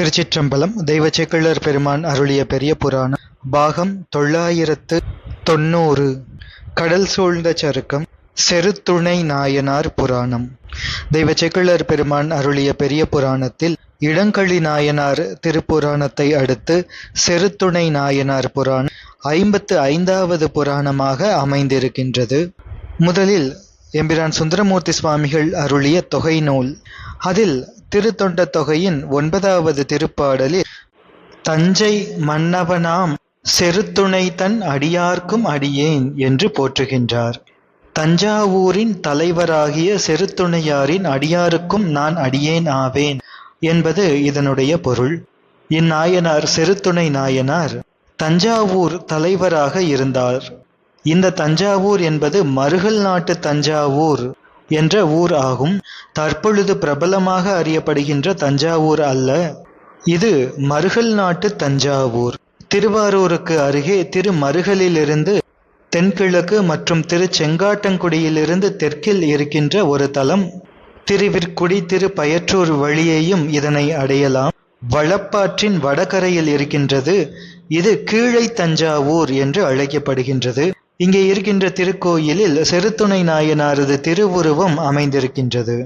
திருச்சிற்றம்பலம் தெய்வச்சேக்கிழர் பெருமான் அருளிய பெரிய புராணம் பாகம் தொள்ளாயிரத்து தொண்ணூறு. கடல் சூழ்ந்த சருக்கம் செருத்துணை நாயனார் புராணம். தெய்வச்சேக்கிழர் பெருமான் அருளிய பெரிய புராணத்தில் இடங்களி நாயனார் திருப்புராணத்தை அடுத்து செருத்துணை நாயனார் புராணம் ஐம்பத்து ஐந்தாவது புராணமாக அமைந்திருக்கின்றது. முதலில் எம்பிரான் சுந்தரமூர்த்தி சுவாமிகள் அருளிய தொகை நூல். அதில் திருத்தொண்ட தொகையின் ஒன்பதாவது திருப்பாடலில் தஞ்சை மன்னவனாம் செருத்துணை தன் அடியார்க்கும் அடியேன் என்று போற்றுகின்றார். தஞ்சாவூரின் தலைவராகிய செருத்துணையாரின் அடியாருக்கும் நான் அடியேன் ஆவேன் என்பது இதனுடைய பொருள். இந்நாயனார் செருத்துணை நாயனார் தஞ்சாவூர் தலைவராக இருந்தார். இந்த தஞ்சாவூர் என்பது மருகல் நாட்டு தஞ்சாவூர் என்ற ஊர் ஆகும். தற்பொழுது பிரபலமாக அறியப்படுகின்ற தஞ்சாவூர் அல்ல. இது மருகல் நாட்டு தஞ்சாவூர். திருவாரூருக்கு அருகே திருமருகலிலிருந்து தென்கிழக்கு மற்றும் திருச்செங்காட்டங்குடியிலிருந்து தெற்கில் இருக்கின்ற ஒரு தலம். திருவிற்குடி திரு பயற்றூர் வழியேயும் இதனை அடையலாம். வளப்பாற்றின் வடகரையில் இருக்கின்றது. இது கீழை தஞ்சாவூர் என்று அழைக்கப்படுகின்றது. இங்கே இருக்கின்ற திருக்கோயிலில் செருத்துணை நாயனாரது திருவுருவம் அமைந்திருக்கின்றது.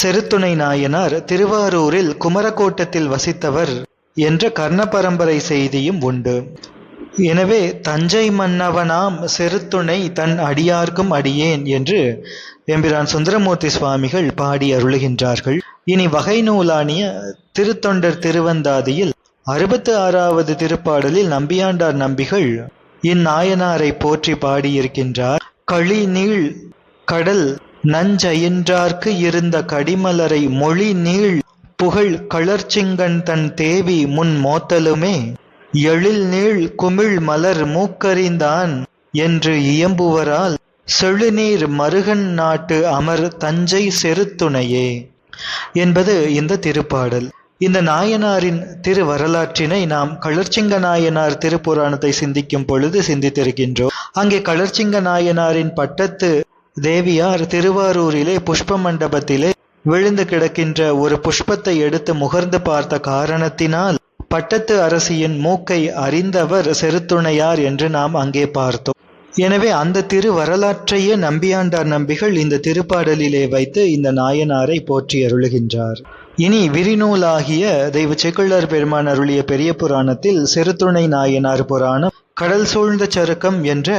செருத்துணை நாயனார் திருவாரூரில் குமரக்கோட்டத்தில் வசித்தவர் என்ற கர்ண பரம்பரை செய்தியும் உண்டு. எனவே தஞ்சை மன்னவனாம் செருத்துணை தன் அடியார்க்கும் அடியேன் என்று எம்பிரான் சுந்தரமூர்த்தி சுவாமிகள் பாடி அருளுகின்றார்கள். இனி வகை நூலானிய திருத்தொண்டர் திருவந்தாதியில் அறுபத்து ஆறாவது திருப்பாடலில் நம்பியாண்டார் நம்பிகள் இந்நாயனாரை போற்றி பாடியிருக்கின்றார். களி நீள் கடல் நஞ்சயின்றார்க்கு இருந்த கடிமலரை மொழி நீள் புகழ் களர்ச்சிங்கன் தன் தேவி முன் மோத்தலுமே. எழில் நீள் குமிழ் மலர் மூக்கறிந்தான் என்று இயம்புவரால் செழுநீர் மருகன் நாட்டு அமர் தஞ்சை செருத்துணையே. என்பது இந்த திருப்பாடல். இந்த நாயனாரின் திரு வரலாற்றினை நாம் களர்ச்சிங்க நாயனார் திருப்புராணத்தை சிந்திக்கும் பொழுது சிந்தித்திருக்கின்றோம். அங்கே களர்ச்சிங்க நாயனாரின் பட்டத்து தேவியார் திருவாரூரிலே புஷ்ப மண்டபத்திலே விழுந்து கிடக்கின்ற ஒரு புஷ்பத்தை எடுத்து முகர்ந்து பார்த்த காரணத்தினால் பட்டத்து அரசியின் மூக்கை அறிந்தவர் செருத்துணையார் என்று நாம் அங்கே பார்த்தோம். எனவே அந்த திரு வரலாற்றையே நம்பியாண்டார் நம்பிகள் இந்த திருப்பாடலிலே வைத்து இந்த நாயனாரை போற்றி அருளுகின்றார். இனி விரிநூலாகிய தெய்வ செக்குள்ளர் பெருமான் அருளிய பெரிய புராணத்தில் சிறுத்துணை நாயனார் புராணம் கடல் சூழ்ந்த சருக்கம் என்ற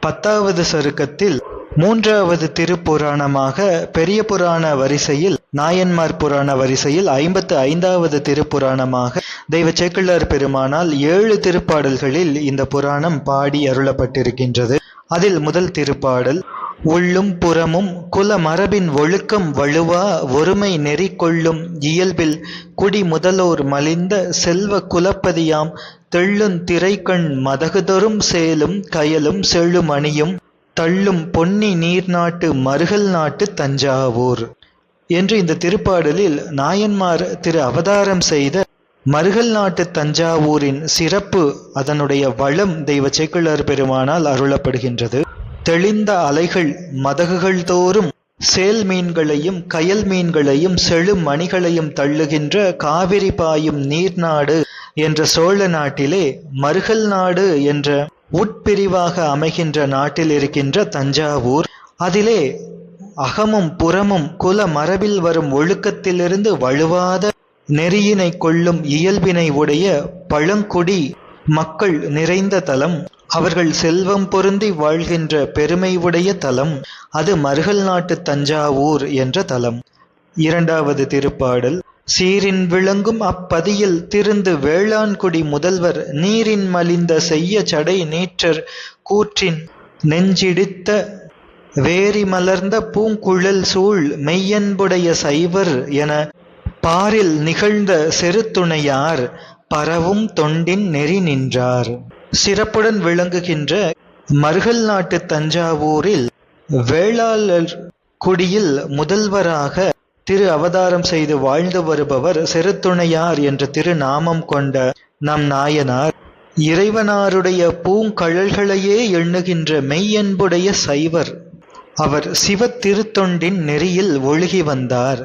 பத்தாவது சருக்கத்தில் மூன்றாவது திருப்புராணமாக பெரிய புராண வரிசையில் நாயன்மார் புராண வரிசையில் ஐம்பத்து ஐந்தாவது திருப்புராணமாக தெய்வ சேக்கிழார் பெருமானால் ஏழு திருப்பாடல்களில் இந்த புராணம் பாடி அருளப்பட்டிருக்கின்றது. அதில் முதல் திருப்பாடல் உள்ளும் புறமும் குல மரபின் ஒழுக்கம் வலுவா ஒருமை நெறி கொள்ளும் இயல்பில் குடி முதலோர் மலிந்த செல்வ குலப்பதியாம் தெள்ளும் திரைக்கண் மதகுதொரும் சேலும் கயலும் செழுமணியும் தள்ளும் பொன்னி நீர்நாட்டு மருகல் நாட்டு தஞ்சாவூர். என்று இந்த திருப்பாடலில் நாயன்மார் திரு அவதாரம் செய்த மருகல் நாட்டு தஞ்சாவூரின் சிறப்பு அதனுடைய வளம் தெய்வ சேக்கிழார் பெருமானால் அருளப்படுகின்றது. தெளிந்த அலைகள் மதகுகள் தோறும் சேல் மீன்களையும் கயல் மீன்களையும் செழும் மணிகளையும் தள்ளுகின்ற காவிரி பாயும் நீர்நாடு என்ற சோழ நாட்டிலே மருகல் நாடு என்ற உட்பிரிவாக அமைகின்ற நாட்டில் இருக்கின்ற தஞ்சாவூர். அதிலே அகமும் புறமும் குல மரபில் வரும் ஒழுக்கத்திலிருந்து வலுவாத நெறியினை கொள்ளும் இயல்பினை உடைய பழங்குடி மக்கள் நிறைந்த தலம். அவர்கள் செல்வம் பொருந்தி வாழ்கின்ற பெருமை உடைய தலம் அது மருகல் நாட்டு தஞ்சாவூர் என்ற தலம். இரண்டாவது திருப்பாடல் சீரின் விளங்கும் அப்பதியில் திருந்து வேளாண்குடி முதல்வர் நீரின் மலிந்த செய்ய சடை நீற்றர் கூற்றின் நெஞ்சிடித்த வேரி மலர்ந்த பூங்குழல் சூழ் மெய்யன்புடைய சைவர் என பாரில் நிகழ்ந்த செருத்துணையார் பரவும் தொண்டின் நெறி நின்றார். சிறப்புடன் விளங்குகின்ற மருகல் நாட்டு தஞ்சாவூரில் வேளாளர் குடியில் முதல்வராக திரு அவதாரம் செய்து வாழ்ந்து வருபவர் சிறுத்துணையார் என்ற திருநாமம் கொண்ட நம் நாயனார். இறைவனாருடைய பூங்கழல்களையே எண்ணுகின்ற மெய்யன்புடைய சைவர். அவர் சிவ திருத்தொண்டின் நெறியில் ஒழுகி வந்தார்.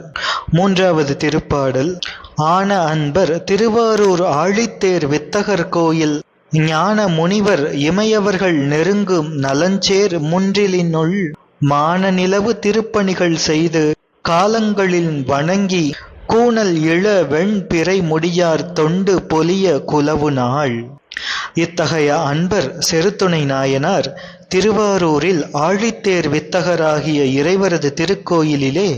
மூன்றாவது திருப்பாடல் ஆன அன்பர் திருவாரூர் ஆழித்தேர் வித்தகர் கோயில் ஞான முனிவர் இமையவர்கள் நெருங்கும் நலஞ்சேர் முன்றிலினுள் மான நிலவு திருப்பணிகள் செய்து காலங்களில் வணங்கி கூணல் இள வெண்பிறை முடியார் தொண்டு பொலிய குலவு நாள். இத்தகைய அன்பர் செருத்துணை நாயனார் திருவாரூரில் ஆழித்தேர் வித்தகராகிய இறைவரது திருக்கோயிலிலே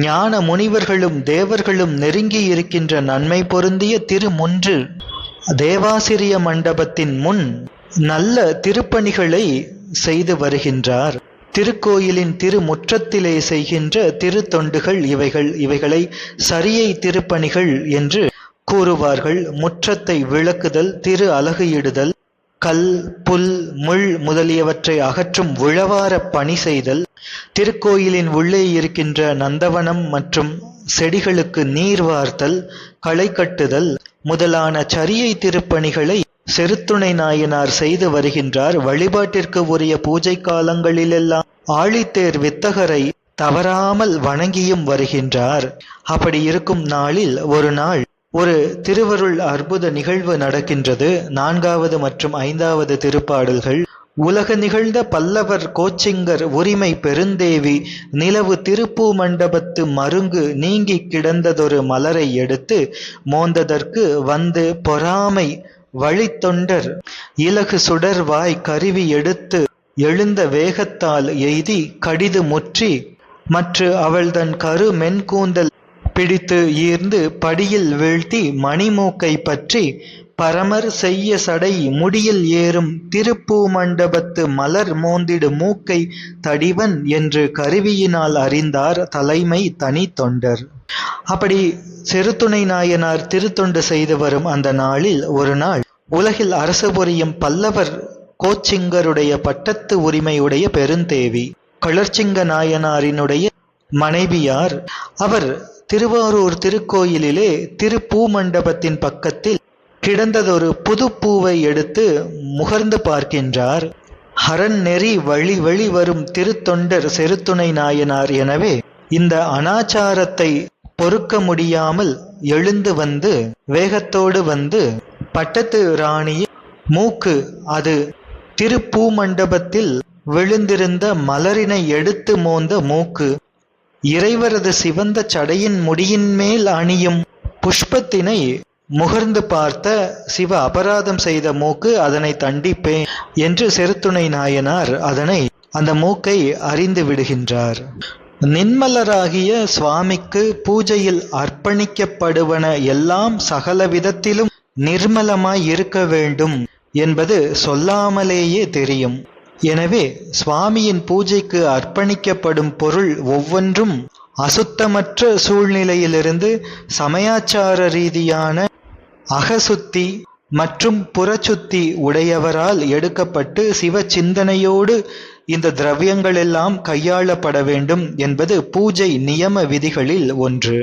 ஞான முனிவர்களும் தேவர்களும் நெருங்கி இருக்கின்ற நன்மை பொருந்திய திருமுன்று தேவாசிரிய மண்டபத்தின் முன் நல்ல திருப்பணிகளை செய்து வருகின்றார். திருக்கோயிலின் திருமுற்றத்திலே செய்கின்ற திருத்தொண்டுகள் இவைகள் இவைகளை சரியை திருப்பணிகள் என்று கூறுவார்கள். முற்றத்தை விளக்குதல் திரு அலகுயிடுதல் கல் புல் முள் முதலியவற்றை அகற்றும் உழவார பணி செய்தல் திருக்கோயிலின் உள்ளே இருக்கின்ற நந்தவனம் மற்றும் செடிகளுக்கு நீர் வார்த்தல் களை கட்டுதல் முதலான சரியை திருப்பணிகளை செருத்துணை நாயனார் செய்து வருகின்றார். வழிபாட்டிற்கு உரிய பூஜை காலங்களிலெல்லாம் ஆழித்தேர் வித்தகரை தவறாமல் வணங்கியும் வருகின்றார். அப்படி இருக்கும் நாளில் ஒரு நாள் ஒரு திருவருள் அற்புத நிகழ்வு நடக்கின்றது. நான்காவது மற்றும் ஐந்தாவது திருப்பாடல்கள் உலக நிகழ்ந்த பல்லவர் கோச்சிங்கர் உரிமை பெருந்தேவி நிலவு திருப்பூ மண்டபத்து மருங்கு நீங்கி கிடந்ததொரு மலரை எடுத்து மோந்ததற்கு வந்து பொறாமை வழித்தொண்டர் இலகு சுடர்வாய் கருவி எடுத்து எழுந்த வேகத்தால் எய்தி கடிது முற்றி. மற்று அவள் தன் கரு மென்கூந்தல் பிடித்து ஈர்ந்து படியில் வீழ்த்தி மணிமூக்கை பற்றி பரமர் செய்ய சடை முடியில் ஏறும் திருப்பூ மண்டபத்து மலர் மோந்திடு மூக்கை தடிவன் என்று கருவியினால் அறிந்தார் தலைமை தனி தொண்டர். அப்படி செருத்துணை நாயனார் திருத்தொண்டு செய்து வரும் அந்த நாளில் ஒரு நாள் உலகில் அரசு புரியும் பல்லவர் கோச்சிங்கருடைய பட்டத்து உரிமையுடைய பெருந்தேவி கிளர்ச்சிங்க நாயனாரினுடைய மனைவியார். அவர் திருவாரூர் திருக்கோயிலிலே திருப்பூமண்டபத்தின் பக்கத்தில் கிடந்ததொரு புது பூவை எடுத்து முகர்ந்து பார்க்கின்றார். ஹரன் நெறி வழி வழி வரும் திருத்தொண்டர் செருத்துணை நாயனார் எனவே இந்த அனாச்சாரத்தை பொறுக்க முடியாமல் எழுந்து வந்து வேகத்தோடு வந்து பட்டத்து ராணியின் மூக்கு அது திருப்பூமண்டபத்தில் விழுந்திருந்த மலரினை எடுத்து மோந்த மூக்கு இறைவரது சிவந்த சடையின் முடியின் மேல் அணியும் புஷ்பத்தினை முகர்ந்து பார்த்த சிவ அபராதம் செய்த மூக்கு அதனை தண்டிப்பேன் என்று செருத்துணை நாயனார் அதனை அந்த மூக்கை அறிந்து விடுகின்றார். நின்மலராகிய சுவாமிக்கு பூஜையில் அர்ப்பணிக்கப்படுவன எல்லாம் சகல விதத்திலும் நிர்மலமாய் இருக்க வேண்டும் என்பது சொல்லாமலேயே தெரியும். எனவே சுவாமியின் பூஜைக்கு அர்ப்பணிக்கப்படும் பொருள் ஒவ்வொன்றும் அசுத்தமற்ற சூழ்நிலையிலிருந்து சமயாச்சார ரீதியான அகசுத்தி மற்றும் புறச்சுத்தி உடையவரால் எடுக்கப்பட்டு சிவ சிந்தனையோடு இந்த திரவியங்களெல்லாம் கையாளப்பட வேண்டும் என்பது பூஜை நியம விதிகளில் ஒன்று.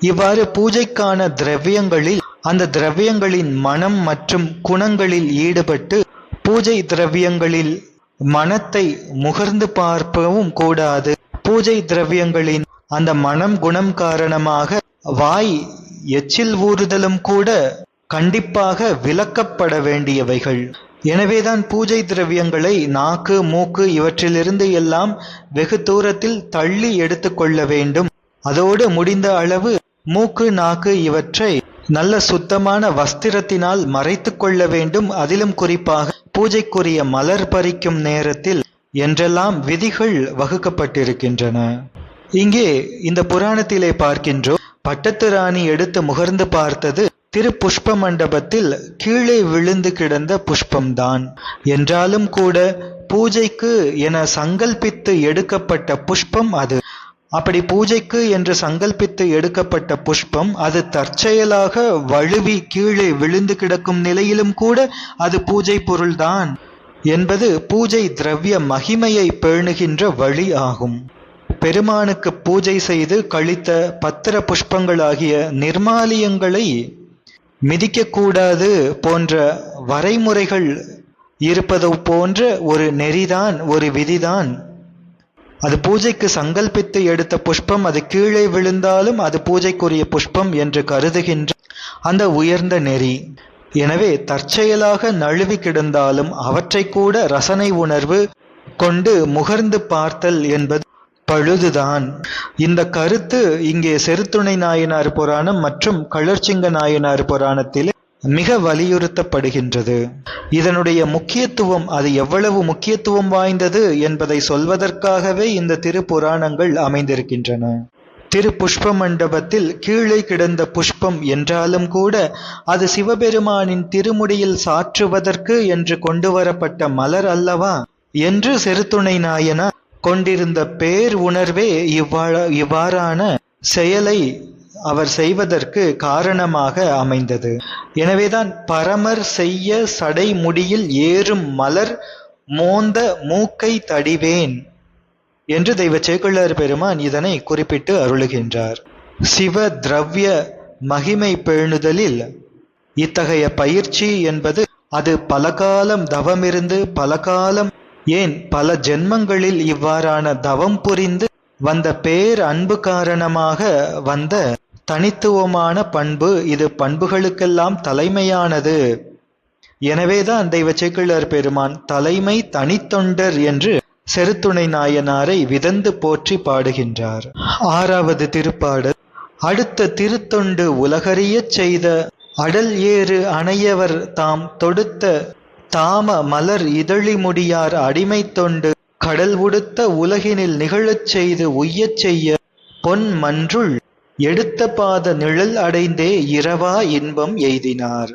இவ்வாறு பூஜைக்கான திரவியங்களில் அந்த திரவியங்களின் மனம் மற்றும் குணங்களில் ஈடுபட்டு பூஜை திரவியங்களில் மனத்தை முகர்ந்து பார்க்கவும் கூடாது. பூஜை திரவியங்களின் அந்த மனம் குணம் காரணமாக வாய் எச்சில் ஊறுதலும் கூட கண்டிப்பாக விலக்கப்பட வேண்டியவைகள். எனவேதான் பூஜை திரவியங்களை நாக்கு மூக்கு இவற்றிலிருந்து எல்லாம் வெகு தூரத்தில் தள்ளி எடுத்துக்கொள்ள வேண்டும். அதோடு முடிந்த அளவு மூக்கு நாக்கு இவற்றை நல்ல சுத்தமான வஸ்திரத்தினால் மறைத்து கொள்ள வேண்டும். அதிலும் குறிப்பாக பூஜைக்குரிய மலர் பறிக்கும் நேரத்தில் என்றெல்லாம் விதிகள் வகுக்கப்பட்டிருக்கின்றன. இங்கே இந்த புராணத்திலே பார்க்கின்றோம் பட்டத்து ராணி எடுத்து முகர்ந்து பார்த்தது திரு புஷ்ப மண்டபத்தில் கீழே விழுந்து கிடந்த புஷ்பம்தான். என்றாலும் கூட பூஜைக்கு என சங்கல்பித்து எடுக்கப்பட்ட புஷ்பம் அது. அப்படி பூஜைக்கு என்று சங்கல்பித்து எடுக்கப்பட்ட புஷ்பம் அது தற்செயலாக வழுவி கீழே விழுந்து கிடக்கும் நிலையிலும் கூட அது பூஜை பொருள்தான். என்பது பூஜை திரவிய மகிமையை பேணுகின்ற வழி ஆகும். பெருமானுக்கு பூஜை செய்து கழித்த பத்திர புஷ்பங்களாகிய நிர்மாலியங்களை மிதிக்கக்கூடாது போன்ற வரைமுறைகள் இருப்பது போன்ற ஒரு நெறிதான் ஒரு விதிதான். அது பூஜைக்கு சங்கல்பித்து எடுத்த புஷ்பம் அது கீழே விழுந்தாலும் அது பூஜைக்குரிய புஷ்பம் என்று கருதுகின்ற அந்த உயர்ந்த நெறி. எனவே தற்செயலாக நழுவி கிடந்தாலும் அவற்றை கூட ரசனை உணர்வு கொண்டு முகர்ந்து பார்த்தல் என்பது பழுதுதான். இந்த கருத்து இங்கே செருத்துணை நாயனார் புராணம் மற்றும் கலர்ச்சிங்க நாயனார் புராணத்தில் மிக வலியுறுத்தப்படுகின்றது. இதனுடைய முக்கியத்துவம் அது எவ்வளவு முக்கியத்துவம் வாய்ந்தது என்பதை சொல்வதற்காகவே இந்த திருப்புராணங்கள் அமைந்திருக்கின்றன. திரு புஷ்ப மண்டபத்தில் கீழே கிடந்த புஷ்பம் என்றாலும் கூட அது சிவபெருமானின் திருமுடியில் சாற்றுவதற்கு என்று கொண்டு வரப்பட்ட மலர் அல்லவா? என்று செருத்துணை நாயனார் கொண்டிருந்த பேர் உணர்வே இவ்வாற இவ்வாறான செயலை அவர் செய்வதற்கு காரணமாக அமைந்தது. எனவேதான் பரமர் செய்ய சடை முடியில் ஏறும் மலர் மோந்த மூக்கை தடிவேன் என்று தெய்வ சேக்குள்ளார் பெருமான் இதனை குறிப்பிட்டு அருளுகின்றார். சிவ திரவிய மகிமை பேணுதலில் இத்தகைய பயிற்சி என்பது அது பல காலம் தவமிருந்து பல காலம் ஏன் பல ஜென்மங்களில் இவ்வாறான தவம் புரிந்து வந்த பேர் அன்பு காரணமாக வந்த தனித்துவமான பண்பு இது பண்புகளுக்கெல்லாம் தலைமையானது. எனவேதான் தெய்வ சேக்கிழார் பெருமான் தலைமை தனித்தொண்டர் என்று செருத்துணை நாயனாரை விதந்து போற்றி பாடுகின்றார். ஆறாவது திருப்பாடல். அடுத்த திருத்தொண்டு உலகறியச் செய்த அடல் ஏறு அணையவர் தாம் தொடுத்த தாம மலர் இதழி முடியார் அடிமை தொண்டு கடல் உடுத்த உலகினில் நிகழச் செய்து உய்யச் செய்ய பொன் மன்றுள் எடுத்த பாத நிழல் அடைந்தே இரவா இன்பம் எய்தினார்.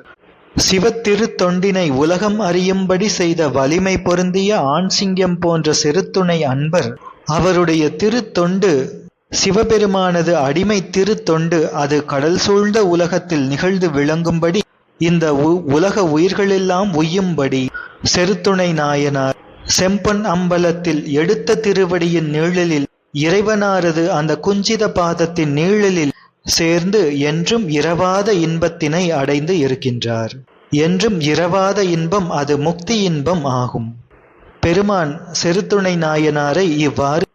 சிவத்திரு தொண்டினை உலகம் அறியும்படி செய்த வலிமை பொருந்திய ஆண் சிங்கம் போன்ற சிறுத்துணை அன்பர். அவருடைய திருத்தொண்டு சிவபெருமானது அடிமை திருத்தொண்டு அது கடல் சூழ்ந்த உலகத்தில் நிகழ்ந்து விளங்கும்படி இந்த உலக உயிர்களெல்லாம் உய்யும்படி செருத்துணை நாயனார் செம்பொன் அம்பலத்தில் எடுத்த திருவடியின் நீழலில் இறைவனாரது அந்த குஞ்சித பாதத்தின் நீழலில் சேர்ந்து என்றும் இரவாத இன்பத்தினை அடைந்து இருக்கின்றார். என்றும் இரவாத இன்பம் அது முக்தி இன்பம் ஆகும். பெருமான் செருத்துணை நாயனாரை இவ்வாறு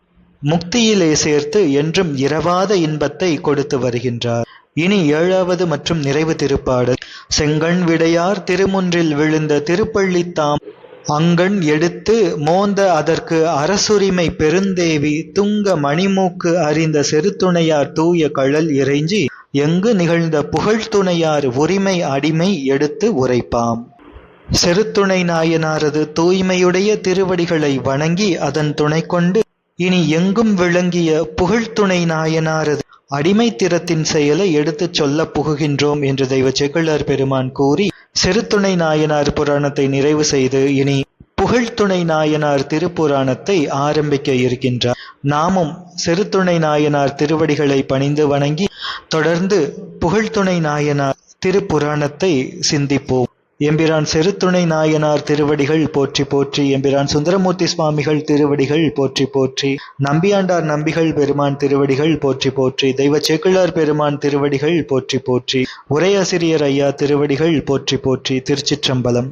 முக்தியிலே சேர்த்து என்றும் இரவாத இன்பத்தை கொடுத்து வருகின்றார். இனி ஏழாவது மற்றும் நிறைவு திருப்பாடல். செங்கண் விடையார் திருமுன்றில் விழுந்த திருப்பள்ளித்தாம் அங்கண் எடுத்து மோந்த அதற்கு அரசுரிமை பெருந்தேவி துங்க மணிமூக்கு அறிந்த செருத்துணையார் தூய கழல் இறைஞ்சி எங்கு நிகழ்ந்த புகழ்துணையார் உரிமை அடிமை எடுத்து உரைப்பாம். செருத்துணை நாயனாரது தூய்மையுடைய திருவடிகளை வணங்கி அதன் துணை கொண்டு இனி எங்கும் விளங்கிய புகழ்துணை நாயனாரது அடிமைத்திறத்தின் செயலை எடுத்துச் சொல்ல புகுகின்றோம் என்று தெய்வ செகுலர் பெருமான் கூறி சிறுத்துணை நாயனார் புராணத்தை நிறைவு செய்து இனி புகழ்துணை நாயனார் திருப்புராணத்தை ஆரம்பிக்க இருக்கின்றார். நாமும் சிறுத்துணை நாயனார் திருவடிகளை பணிந்து வணங்கி தொடர்ந்து புகழ்துணை நாயனார் திருப்புராணத்தை சிந்திப்போம். எம்பிரான் செருத்துணை நாயனார் திருவடிகள் போற்றி போற்றி எம்பிரான் சுந்தரமூர்த்தி சுவாமிகள் திருவடிகள் போற்றி போற்றி நம்பியாண்டார் நம்பிகள் பெருமான் திருவடிகள் போற்றி போற்றி தெய்வ சேக்கிழார் பெருமான் திருவடிகள் போற்றி போற்றி உரையாசிரியர் ஐயா திருவடிகள் போற்றி போற்றி திருச்சிற்றம்பலம்.